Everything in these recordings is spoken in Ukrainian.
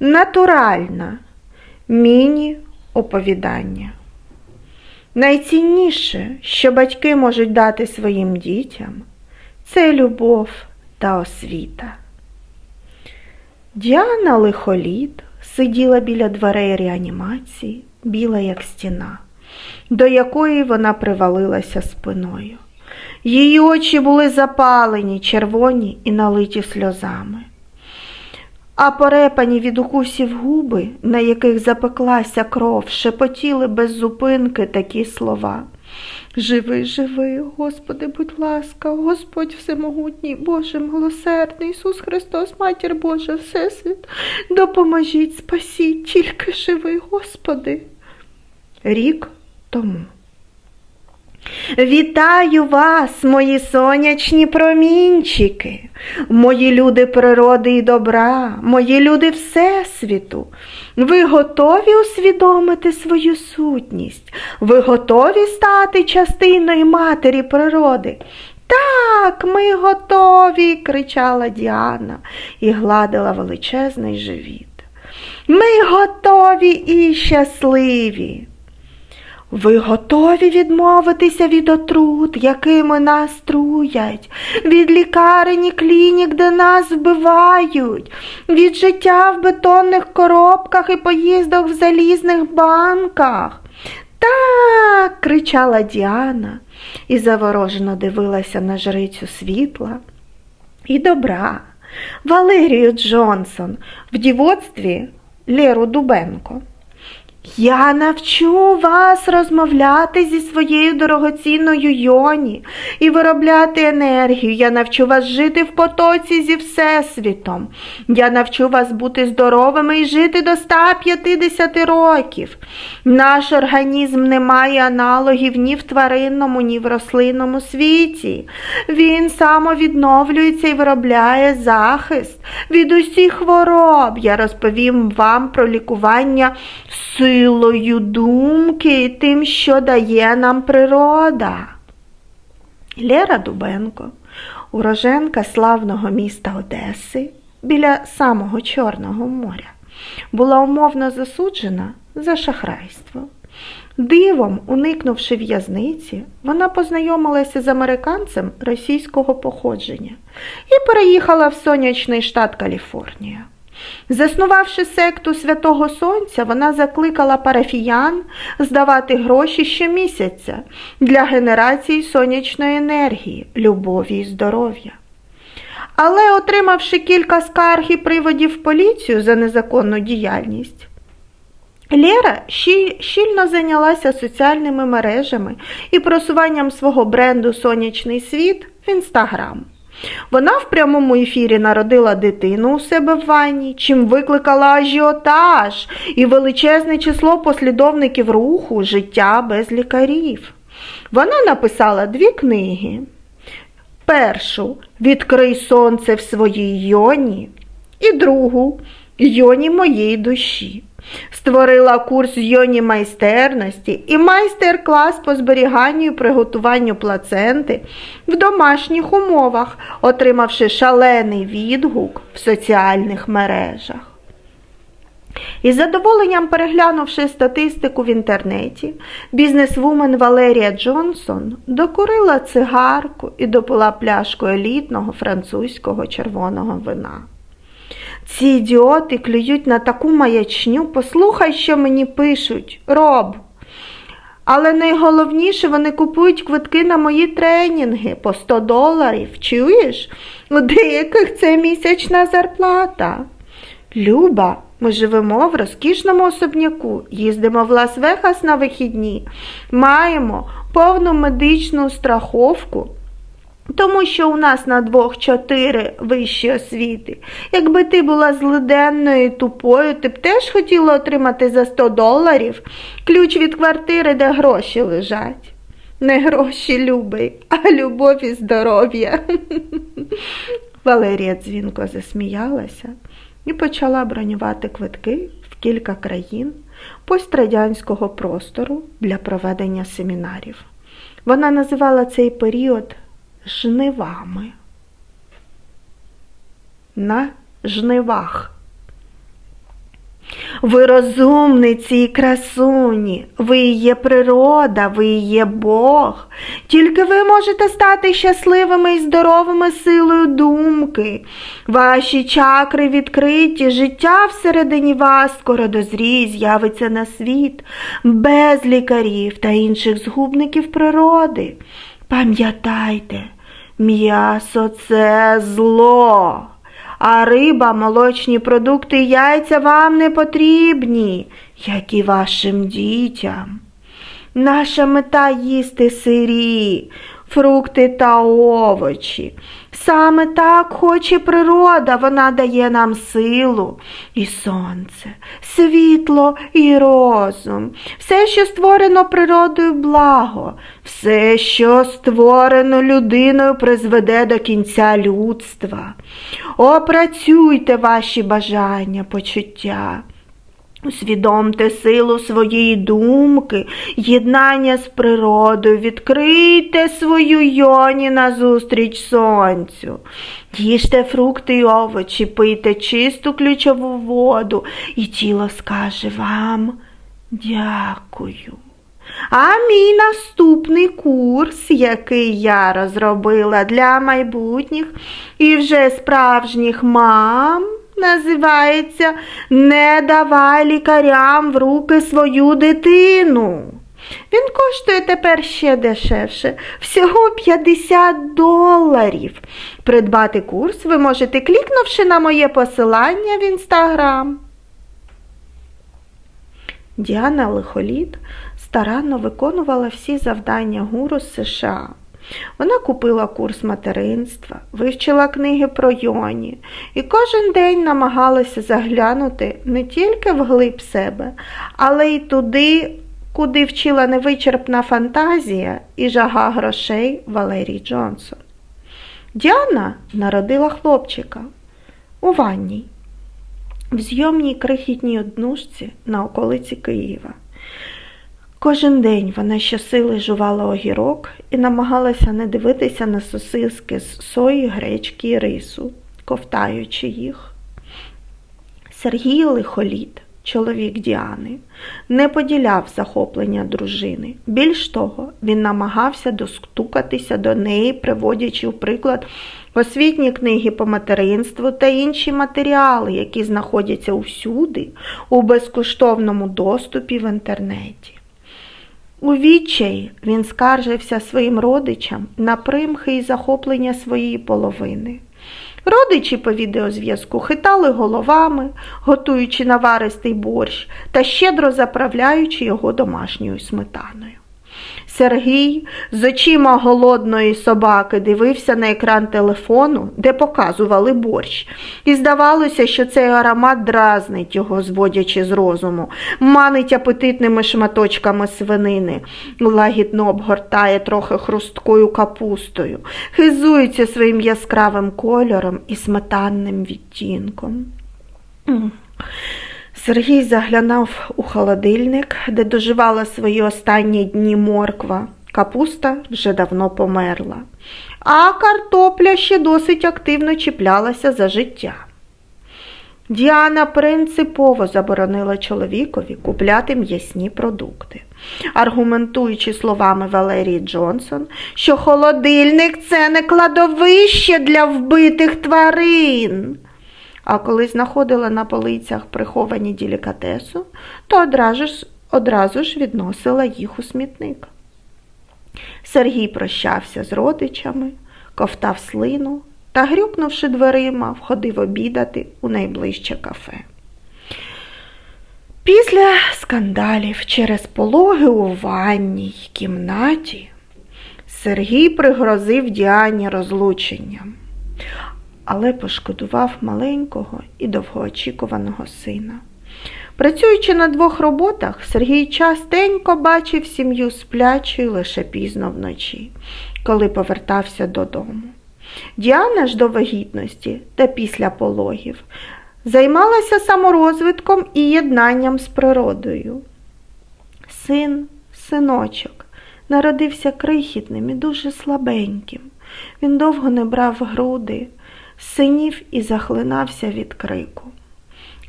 натуральна міні-оповідання. Найцінніше, що батьки можуть дати своїм дітям, це любов та освіта. Діана лихоліт сиділа біля дверей реанімації, біла як стіна, до якої вона привалилася спиною. Її очі були запалені, червоні і налиті сльозами. А порепані від укусів губи, на яких запеклася кров, шепотіли без зупинки такі слова. Живи, живи, Господи, будь ласка, Господь Всемогутній, Боже милосердний, Ісус Христос, Матір Божа, Всесвіт, допоможіть, спасіть, тільки живи, Господи. Рік тому. Вітаю вас, мої сонячні промінчики, мої люди природи і добра, мої люди Всесвіту. Ви готові усвідомити свою сутність? Ви готові стати частиною матері природи? Так, ми готові, кричала Діана і гладила величезний живіт. Ми готові і щасливі. Ви готові відмовитися від отрут, якими нас труять, від лікарень і клінік, де нас вбивають, від життя в бетонних коробках і поїздок в залізних банках. Так, кричала Діана і заворожено дивилася на жрицю світла і добра, Валерію Джонсон в дівоцтві Леру Дубенко. Я навчу вас розмовляти зі своєю дорогоцінною йоні і виробляти енергію. Я навчу вас жити в потоці зі Всесвітом. Я навчу вас бути здоровими і жити до 150 років. Наш організм не має аналогів ні в тваринному, ні в рослинному світі. Він самовідновлюється і виробляє захист від усіх хвороб. Я розповім вам про лікування силою думки тим, що дає нам природа. Лера Дубенко, уроженка славного міста Одеси біля самого Чорного моря, була умовно засуджена за шахрайство. Дивом, уникнувши в'язниці, вона познайомилася з американцем російського походження і переїхала в сонячний штат Каліфорнія. Заснувавши секту Святого Сонця, вона закликала парафіян здавати гроші щомісяця для генерації сонячної енергії, любові і здоров'я. Але, отримавши кілька скарг і приводів поліцію за незаконну діяльність, Лєра щільно зайнялася соціальними мережами і просуванням свого бренду Сонячний світ в інстаграм. Вона в прямому ефірі народила дитину у себе в ванні, чим викликала ажіотаж і величезне число послідовників руху Життя без лікарів. Вона написала дві книги. Першу Відкрий сонце в своїй йоні і другу Йоні моєї душі. Створила курс йоні майстерності і майстер-клас по зберіганню і приготуванню плаценти в домашніх умовах, отримавши шалений відгук в соціальних мережах. Із задоволенням переглянувши статистику в інтернеті, бізнесвумен Валерія Джонсон докурила цигарку і допила пляшку елітного французького червоного вина. Ці ідіоти клюють на таку маячню, послухай, що мені пишуть, роб. Але найголовніше, вони купують квитки на мої тренінги по 100 доларів. Чуєш? У деяких це місячна зарплата. Люба, ми живемо в розкішному особняку, їздимо в Лас-Вегас на вихідні, маємо повну медичну страховку. Тому що у нас на двох чотири вищі освіти. Якби ти була злиденною і тупою, ти б теж хотіла отримати за 100 доларів ключ від квартири, де гроші лежать. Не гроші любий, а любов і здоров'я. Валерія дзвінко засміялася і почала бронювати квитки в кілька країн пострадянського простору для проведення семінарів. Вона називала цей період жнивами. На жнивах. Ви розумниці і красуні, ви є природа, ви є Бог. Тільки ви можете стати щасливими і здоровими силою думки. Ваші чакри відкриті, життя всередині вас скоро дозріє, з'явиться на світ, без лікарів та інших згубників природи. Пам'ятайте, м'ясо це зло. А риба, молочні продукти, яйця вам не потрібні, як і вашим дітям. Наша мета їсти сирі, фрукти та овочі. Саме так хоче природа, вона дає нам силу і сонце, світло і розум. Все, що створено природою благо, все, що створено людиною, призведе до кінця людства. Опрацюйте ваші бажання, почуття. Усвідомте силу своєї думки, єднання з природою, відкрийте свою йоні назустріч сонцю. Їжте фрукти й овочі, пийте чисту ключову воду, і тіло скаже вам дякую. А мій наступний курс, який я розробила для майбутніх і вже справжніх мам, називається Не давай лікарям в руки свою дитину. Він коштує тепер ще дешевше, всього 50 доларів. Придбати курс ви можете, клікнувши на моє посилання в інстаграм. Діана Лихоліт старанно виконувала всі завдання гуру США. Вона купила курс материнства, вивчила книги про йоні і кожен день намагалася заглянути не тільки вглиб себе, але й туди, куди вчила невичерпна фантазія і жага грошей Валерій Джонсон. Діана народила хлопчика у ванній, в зйомній крихітній однушці на околиці Києва. Кожен день вона щосили жувала огірок і намагалася не дивитися на сосиски з сої, гречки і рису, ковтаючи їх. Сергій Лихоліт, чоловік Діани, не поділяв захоплення дружини. Більш того, він намагався достукатися до неї, приводячи в приклад освітні книги по материнству та інші матеріали, які знаходяться усюди у безкоштовному доступі в інтернеті. У відчаї він скаржився своїм родичам на примхи і захоплення своєї половини. Родичі по відеозв'язку хитали головами, готуючи наваристий борщ та щедро заправляючи його домашньою сметаною. Сергій з очима голодної собаки дивився на екран телефону, де показували борщ, і здавалося, що цей аромат дразнить його, зводячи з розуму, манить апетитними шматочками свинини, лагідно обгортає трохи хрусткою капустою, хизується своїм яскравим кольором і сметанним відтінком. Сергій заглянув у холодильник, де доживала свої останні дні морква. Капуста вже давно померла, а картопля ще досить активно чіплялася за життя. Діана принципово заборонила чоловікові купляти м'ясні продукти, аргументуючи словами Валерії Джонсон, що холодильник це не кладовище для вбитих тварин. А коли знаходила на полицях приховані делікатесу, то одразу ж, одразу ж відносила їх у смітник. Сергій прощався з родичами, ковтав слину та, грюкнувши дверима, входив обідати у найближче кафе. Після скандалів через пологи у ванній кімнаті Сергій пригрозив Діані розлученням але пошкодував маленького і довгоочікуваного сина. Працюючи на двох роботах, Сергій частенько бачив сім'ю сплячою лише пізно вночі, коли повертався додому. Діана ж до вагітності та після пологів займалася саморозвитком і єднанням з природою. Син, синочок, народився крихітним і дуже слабеньким. Він довго не брав груди, синів і захлинався від крику.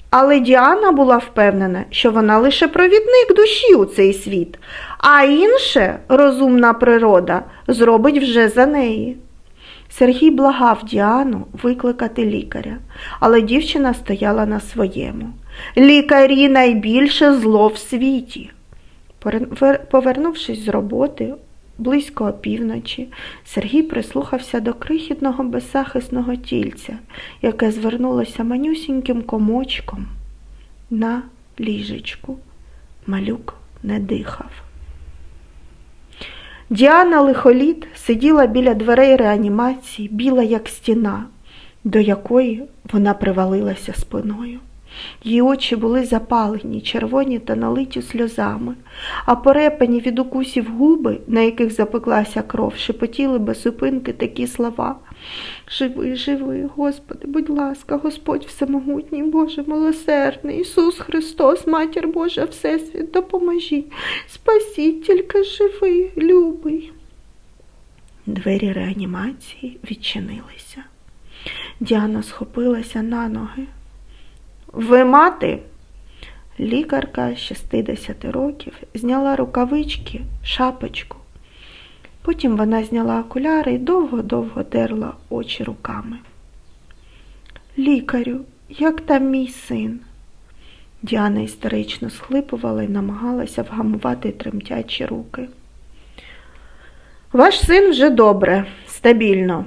Але Діана була впевнена, що вона лише провідник душі у цей світ, а інше розумна природа зробить вже за неї. Сергій благав Діану викликати лікаря, але дівчина стояла на своєму. Лікарі найбільше зло в світі. Повернувшись з роботи близько опівночі, Сергій прислухався до крихітного беззахисного тільця, яке звернулося манюсіньким комочком на ліжечку. Малюк не дихав. Діана Лихоліт сиділа біля дверей реанімації, біла як стіна, до якої вона привалилася спиною. Її очі були запалені, червоні та налиті сльозами, а порепані від укусів губи, на яких запеклася кров, шепотіли без зупинки такі слова. Живи, живи, Господи, будь ласка, Господь Всемогутній, Боже милосердний, Ісус Христос, Матір Божа, Всесвіт, допоможіть, спасіть, тільки живи, любий. Двері реанімації відчинилися. Діана схопилася на ноги. Ви мати? Лікарка з 60 років зняла рукавички, шапочку. Потім вона зняла окуляри і довго-довго дерла очі руками. Лікарю, як там мій син? Діана істерично схлипувала і намагалася вгамувати тремтячі руки. Ваш син вже добре, стабільно.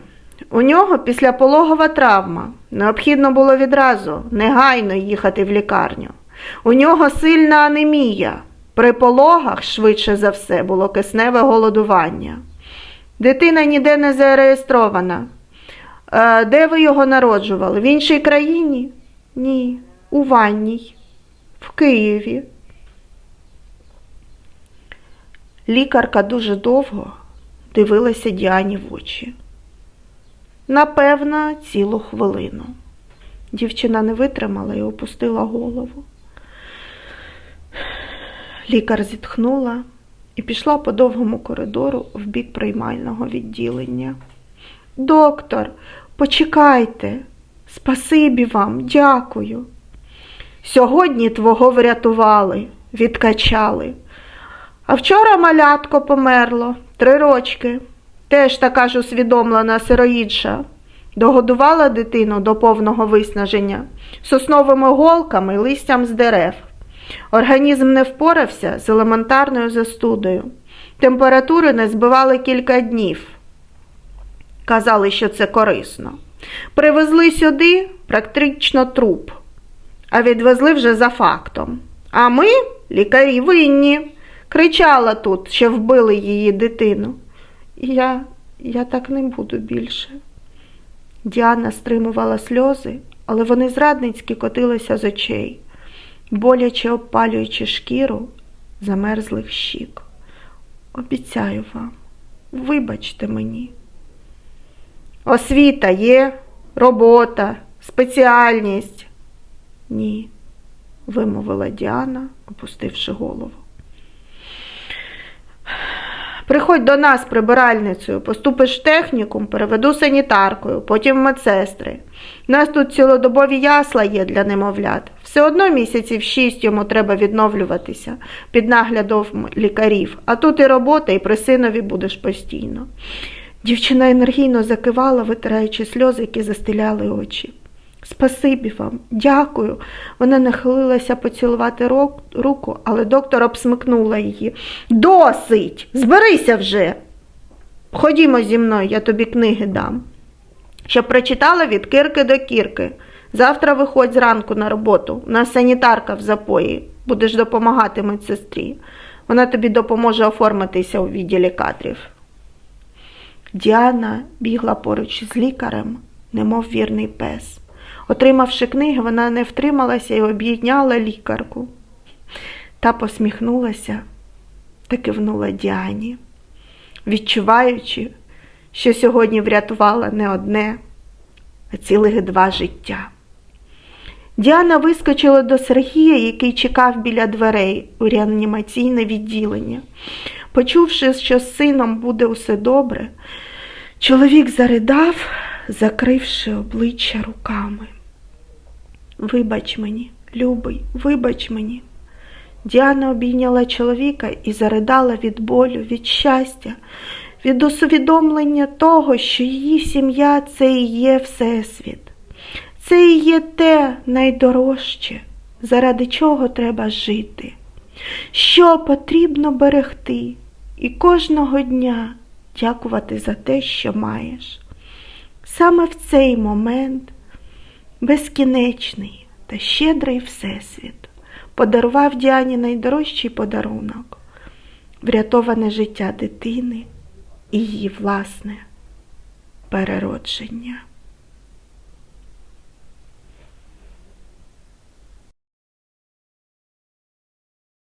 У нього післяпологова травма. Необхідно було відразу негайно їхати в лікарню. У нього сильна анемія. При пологах, швидше за все, було кисневе голодування. Дитина ніде не зареєстрована. Е, Де ви його народжували? В іншій країні? Ні, у ванній, в Києві. Лікарка дуже довго дивилася Діані в очі. Напевно, цілу хвилину. Дівчина не витримала і опустила голову. Лікар зітхнула і пішла по довгому коридору в бік приймального відділення. Доктор, почекайте, спасибі вам, дякую. Сьогодні твого врятували, відкачали. А вчора малятко померло, три рочки. Теж така ж усвідомлена сироїдша. Догодувала дитину до повного виснаження сосновими голками листям з дерев. Організм не впорався з елементарною застудою. Температури не збивали кілька днів. Казали, що це корисно. Привезли сюди практично труп, а відвезли вже за фактом. А ми, лікарі, винні. Кричала тут, що вбили її дитину. Я, я так не буду більше. Діана стримувала сльози, але вони зрадницьки котилися з очей, боляче обпалюючи шкіру замерзлих щік. Обіцяю вам, вибачте мені. Освіта є, робота, спеціальність. Ні, вимовила Діана, опустивши голову. Приходь до нас прибиральницею, поступиш в технікум, переведу санітаркою, потім в медсестри. У нас тут цілодобові ясла є для немовлят. Все одно місяців шість йому треба відновлюватися під наглядом лікарів, а тут і робота, і при синові будеш постійно. Дівчина енергійно закивала, витираючи сльози, які застеляли очі. Спасибі вам, дякую. Вона нахилилася поцілувати руку, але доктор обсмикнула її. Досить! Зберися вже. Ходімо зі мною, я тобі книги дам. Щоб прочитала від кірки до кірки. Завтра виходь зранку на роботу. У нас санітарка в запої. Будеш допомагати медсестрі. Вона тобі допоможе оформитися у відділі кадрів. Діана бігла поруч з лікарем, немов вірний пес. Отримавши книги, вона не втрималася і об'єдняла лікарку. Та посміхнулася та кивнула Діані, відчуваючи, що сьогодні врятувала не одне, а цілих два життя. Діана вискочила до Сергія, який чекав біля дверей у реанімаційне відділення. Почувши, що з сином буде усе добре, чоловік заридав, закривши обличчя руками. Вибач мені, любий, вибач мені. Діана обійняла чоловіка і заридала від болю, від щастя, від усвідомлення того, що її сім'я це і є Всесвіт. Це і є те найдорожче, заради чого треба жити, що потрібно берегти і кожного дня дякувати за те, що маєш. Саме в цей момент безкінечний та щедрий Всесвіт подарував Діані найдорожчий подарунок врятоване життя дитини і її власне переродження.